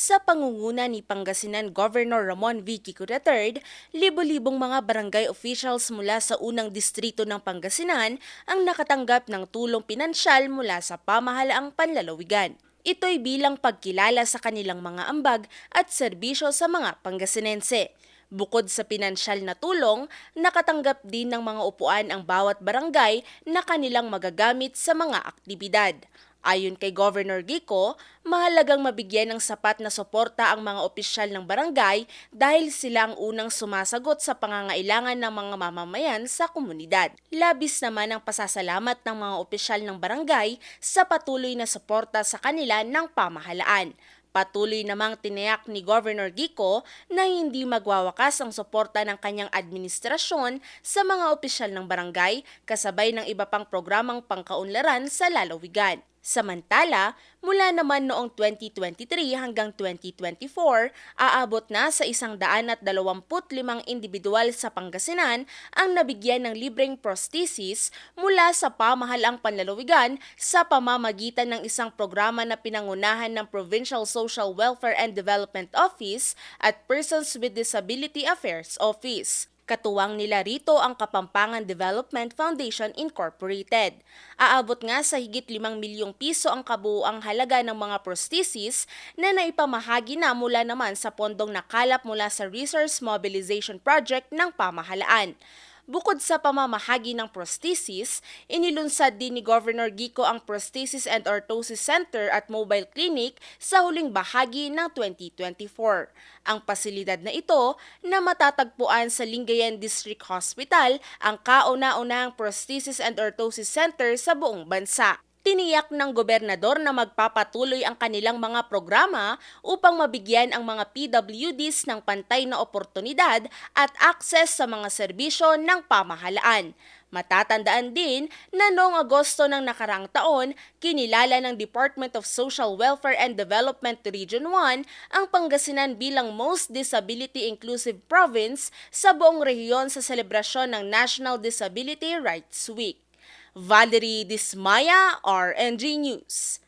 Sa pangunguna ni Pangasinan Governor Ramon V. Kiko III, libo-libong mga barangay officials mula sa unang distrito ng Pangasinan ang nakatanggap ng tulong pinansyal mula sa pamahalaang panlalawigan. Ito'y bilang pagkilala sa kanilang mga ambag at serbisyo sa mga Pangasinense. Bukod sa pinansyal na tulong, nakatanggap din ng mga upuan ang bawat barangay na kanilang magagamit sa mga aktibidad. Ayon kay Governor Gico, mahalagang mabigyan ng sapat na suporta ang mga opisyal ng barangay dahil sila ang unang sumasagot sa pangangailangan ng mga mamamayan sa komunidad. Labis naman ang pasasalamat ng mga opisyal ng barangay sa patuloy na suporta sa kanila ng pamahalaan. Patuloy namang tiniyak ni Governor Gico na hindi magwawakas ang suporta ng kanyang administrasyon sa mga opisyal ng barangay kasabay ng iba pang programang pangkaunlaran sa lalawigan. Samantala, mula naman noong 2023 hanggang 2024, aabot na sa isang daan at dalawamput limang individual sa Pangasinan ang nabigyan ng libreng prosthesis mula sa pamahalaang panlalawigan sa pamamagitan ng isang programa na pinangunahan ng Provincial Social Welfare and Development Office at Persons with Disability Affairs Office. Katuwang nila rito ang Kapampangan Development Foundation Incorporated. Aabot nga sa higit 5 milyong piso ang kabuuang halaga ng mga prosthesis na naipamahagi na mula naman sa pondong nakalap mula sa Resource Mobilization Project ng pamahalaan. Bukod sa pamamahagi ng prosthesis, inilunsad din ni Governor Gico ang Prosthesis and Orthosis Center at Mobile Clinic sa huling bahagi ng 2024. Ang pasilidad na ito na matatagpuan sa Lingayen District Hospital ang kauna-unahang Prosthesis and Orthosis Center sa buong bansa. Tiniyak ng gobernador na magpapatuloy ang kanilang mga programa upang mabigyan ang mga PWDs ng pantay na oportunidad at akses sa mga serbisyo ng pamahalaan. Matatandaan din na noong Agosto ng nakarang taon, kinilala ng Department of Social Welfare and Development Region 1 ang Pangasinan bilang most disability inclusive province sa buong rehiyon sa selebrasyon ng National Disability Rights Week. Valerie Dismaya, RNG News.